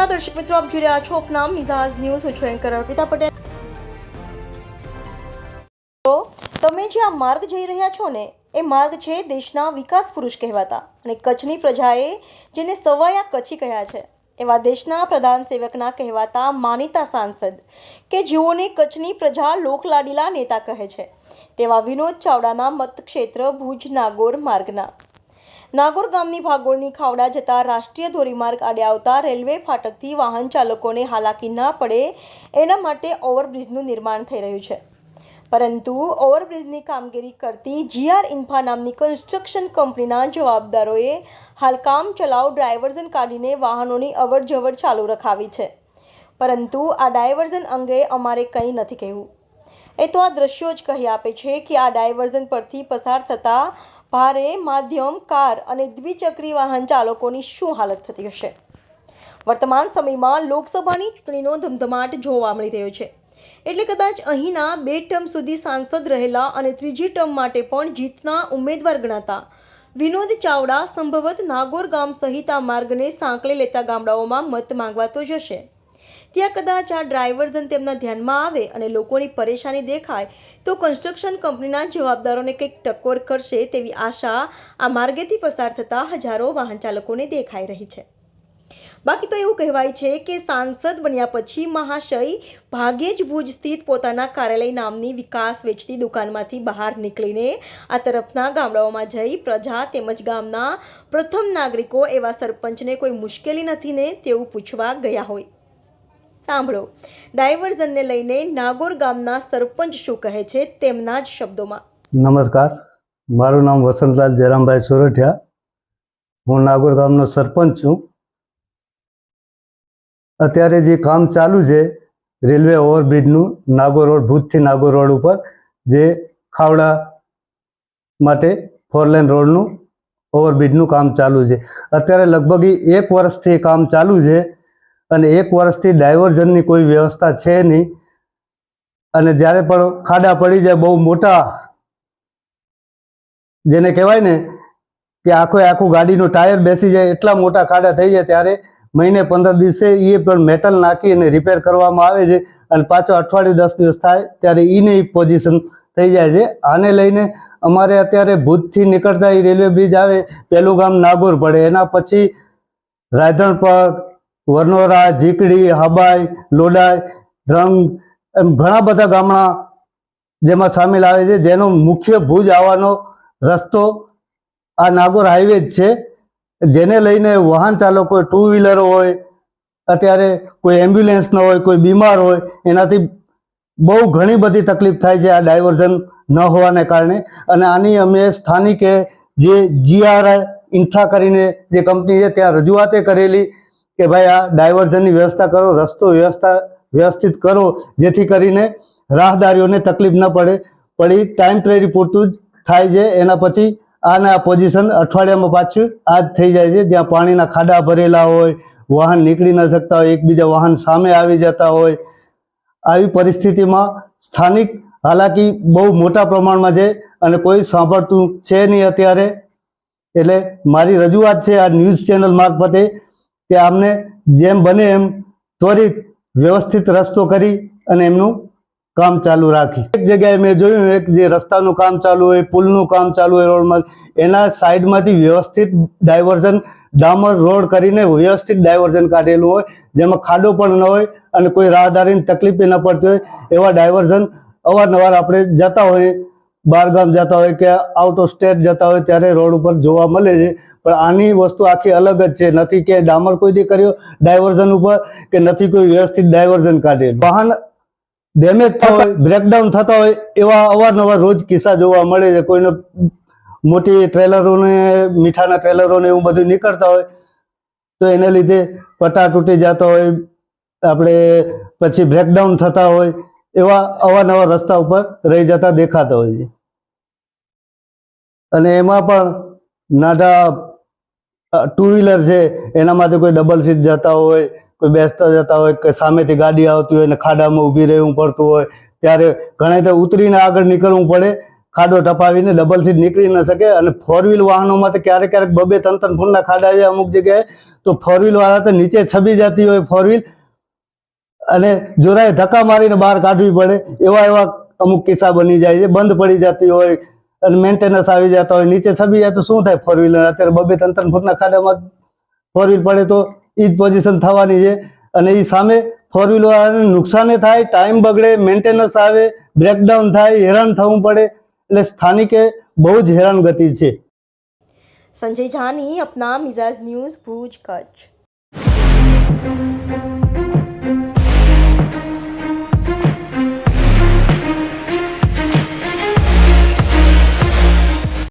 નમસ્કાર દર્શક મિત્રો, આપ જોઈ રહ્યા છો અપનામ મિઝાજ ન્યૂઝ હું છું એન્કર અર્પિતા પટેલ. તમે જે આ માર્ગ જઈ રહ્યા છો ને, એ માર્ગ છે દેશના વિકાસ પુરુષ કહેવાતા. અને કચ્છની પ્રજાએ જેને સવાયા કચ્છી કહ્યા છે, એવા દેશના પ્રધાન સેવકના કહેવાતા માનીતા સાંસદ, કે જેઓને કચ્છની પ્રજા લોકલાડીલા નેતા કહે છે. તેવા વિનોદ ચાવડાના મતક્ષેત્ર ભુજ નાગોર માર્ગના નાગોર ગામની ભાગોળની ખાવડા જતા રાષ્ટ્રીય ધોરીમાર્ગ આડે આવતા રેલવે ફાટકથી વાહન ચાલકોને હાલાકી ના પડે, એના માટે ઓવરબ્રિજનું નિર્માણ થઈ રહ્યું છે. પરંતુ ઓવરબ્રિજની કામગીરી કરતી જીઆર ઇન્ફા નામની કન્સ્ટ્રક્શન કંપનીના જવાબદારોએ હાલ કામ ચલાવ ડાયવર્ઝન કાઢીને વાહનોની અવર જવર ચાલુ રખાવી છે. પરંતુ આ ડાયવર્ઝન અંગે અમારે કંઈ નથી કહેવું. એ તો આ દ્રશ્યો જ કહી આપે છે કે આ ડાયવર્ઝન પરથી પસાર થતા ભારે માધ્યમ, કાર અને દ્વિચક્રી વાહન ચાલકોની શું હાલત થતી હશે? વર્તમાન સમયમાં લોકસભાની ચૂંટણીનો ધમધમાટ જોવા મળી રહ્યો છે. એટલે કદાચ અહીંના બે ટર્મ સુધી સાંસદ રહેલા અને ત્રીજી ટર્મ માટે પણ જીતના ઉમેદવાર ગણાતા વિનોદ ચાવડા સંભવત નાગોર ગામ સહિત આ માર્ગને સાંકળે લેતા ગામડાઓમાં મત માંગવા તો જશે. ત્યાં કદાચ આ ડ્રાઈવર્ઝન તેમના ધ્યાનમાં આવે અને લોકોની પરેશાની દેખાય, તો કન્સ્ટ્રક્શન કંપનીના જવાબદારોને કંઈક ટકોર કરશે તેવી આશા આ માર્ગેથી પસાર થતા હજારો વાહન ચાલકોને દેખાઈ રહી છે. બાકી તો એવું કહેવાય છે કે સાંસદ બન્યા પછી મહાશય ભાગ્યે જ ભુજ સ્થિત પોતાના કાર્યાલય નામની વિકાસ વેચતી દુકાનમાંથી બહાર નીકળીને આ તરફના ગામડાઓમાં જઈ પ્રજા તેમજ ગામના પ્રથમ નાગરિકો એવા સરપંચને કોઈ મુશ્કેલી નથી ને તેવું પૂછવા ગયા હોય. સાંભળો. ડાયવર્ઝનને લઈને નાગોર ગામના સરપંચ શું કહે છે તેમના જ શબ્દોમાં. નમસ્કાર. મારું નામ વસંતલાલ જયરામભાઈ સોરઠિયા. હું નાગોર ગામનો સરપંચ છું. અત્યારે જે કામ ચાલુ છે રેલવે ઓવરબ્રિજનું નાગોર રોડ, ભૂજથી નાગોર રોડ ઉપર, જે ખાવડા માટે ફોરલેન રોડનું ઓવરબ્રિજનું કામ ચાલુ છે. અત્યારે લગભગ એક વર્ષથી કામ ચાલુ છે. અને એક વર્ષથી ડાયવર્ઝનની કોઈ વ્યવસ્થા છે નહીં. અને જ્યારે પણ ખાડા પડી જાય બહુ મોટા, જેને કહેવાય ને કે આખો આખું ગાડીનું ટાયર બેસી જાય, એટલા મોટા ખાડા થઈ જાય ત્યારે મહિને પંદર દિવસે એ પણ મેટલ નાખી અને રિપેર કરવામાં આવે છે. અને પાછો અઠવાડિયું દસ દિવસ થાય ત્યારે એને પોઝિશન થઈ જાય છે. આને લઈને અમારે અત્યારે ભૂજથી નીકળતા એ રેલવે બ્રિજ આવે પહેલું ગામ નાગોર પડે. એના પછી રાયધણપર વરનોરા ઝીકડી, હબાઈ, લોડાઈ ધ્રંગ એમ ઘણા બધા ગામડા જેમાં સામેલ આવે છે. જેનો મુખ્ય ભુજ આવવાનો રસ્તો આ નાગોર હાઈવે જ છે. જેને લઈને વાહન ચાલકો ટુ વ્હીલરો હોય, અત્યારે કોઈ એમ્બ્યુલન્સ ન હોય, કોઈ બીમાર હોય, એનાથી બહુ ઘણી બધી તકલીફ થાય છે આ ડાયવર્ઝન ન હોવાને કારણે. અને આની અમે સ્થાનિકે જે જીઆરઆઈ ઇન્ફ્રા કરીને જે કંપની છે, ત્યાં રજૂઆતે કરેલી કે ભાઈ આ ડાયવર્ઝનની વ્યવસ્થા કરો, રસ્તો વ્યવસ્થા વ્યવસ્થિત કરો, જેથી કરીને રાહદારીઓને તકલીફ ન પડે. પડી ટાઈમ પ્રેરી પૂરતું જ થાય છે. એના પછી આને પોઝિશન અઠવાડિયામાં પાછું આ જ થઈ જાય છે. જ્યાં પાણીના ખાડા ભરેલા હોય, વાહન નીકળી ન શકતા હોય, એકબીજા વાહન સામે આવી જતા હોય. આવી પરિસ્થિતિમાં સ્થાનિક, હાલાકી બહુ મોટા પ્રમાણમાં છે અને કોઈ સાંભળતું છે નહીં અત્યારે. એટલે મારી રજૂઆત છે આ ન્યૂઝ ચેનલ મારફતે કે આમને જેમ બને એમ ત્વરિત વ્યવસ્થિત રસ્તો કરી અને એમનું કામ ચાલુ રાખી. એક જગ્યાએ મેં જોયું, એક જે રસ્તાનું કામ ચાલુ હોય, પુલનું કામ ચાલુ હોય રોડમાં, એના સાઈડમાંથી વ્યવસ્થિત ડાયવર્ઝન, ડામર રોડ કરીને વ્યવસ્થિત ડાયવર્ઝન કાઢેલું હોય, જેમાં ખાડો પણ ન હોય અને કોઈ રાહદારીની તકલીફ ન પડતી હોય, એવા ડાયવર્ઝન અવારનવાર આપણે જતા હોય બહારગામ જતા હોય કે આઉટ ઓફ સ્ટેટ જતા હોય ત્યારે રોડ ઉપર જોવા મળે છે. પણ આની વસ્તુ આખી અલગ જ છે. નથી કે ડામર કોઈ દી કર્યો ડાયવર્ઝન ઉપર કે નથી કોઈ વ્યવસ્થિત ડાયવર્ઝન કાઢે વાહન ડેમેજ થતા હોય બ્રેકડાઉન થતા હોય, એવા અવારનવાર રોજ કિસ્સા જોવા મળે છે. કોઈને મોટી ટ્રેલરોને, મીઠાના ટ્રેલરોને એવું બધું નીકળતા હોય, તો એને લીધે પટા તૂટી જતા હોય, આપણે પછી બ્રેકડાઉન થતા હોય, એવા અવારનવાર રસ્તા ઉપર રહી જતા દેખાતા હોય છે. અને એમાં પણ નાના ટુ વ્હીલર છે એનામાંથી કોઈ ડબલ સીટ જતા હોય, કોઈ બેસતા જતા હોય, કે સામેથી ગાડી આવતી હોય ને ખાડામાં ઊભી રહેવું પડતું હોય, ત્યારે ઘણા ત્યાં ઉતરીને આગળ નીકળવું પડે, ખાડો ટપાવીને ડબલ સીટ નીકળી ન શકે અને ફોર વ્હીલ વાહનોમાં તો ક્યારેક ક્યારેક બબે ત્રણ ત્રણ ફૂટના ખાડા છે અમુક જગ્યાએ, તો ફોર વ્હીલ વાળા તો નીચે છબી જતી હોય ફોર વ્હીલ અને જોરાએ ધક્કા મારીને બહાર કાઢવી પડે, એવા એવા અમુક કિસ્સા બની જાય છે, બંધ પડી જતી હોય અને મેન્ટેનન્સ આવી જતા હોય નીચે છબી જાય તો શું થાય? ફોર વ્હીલર અત્યારે બબે ત્રણ ફૂટના ખાડામાં ફોર વ્હીલ પડે તો એ જ પોઝિશન થવાની છે. અને એ સામે ફોર વ્હીલરને નુકસાને થાય ટાઈમ બગડે મેન્ટેનન્સ આવે બ્રેકડાઉન થાય, હેરાન થવું પડે. એટલે સ્થાનિકે બહુ જ હેરાનગતિ છે. સંજય જાની અપના મિઝાજ ન્યૂઝ ભુજ કચ્છ.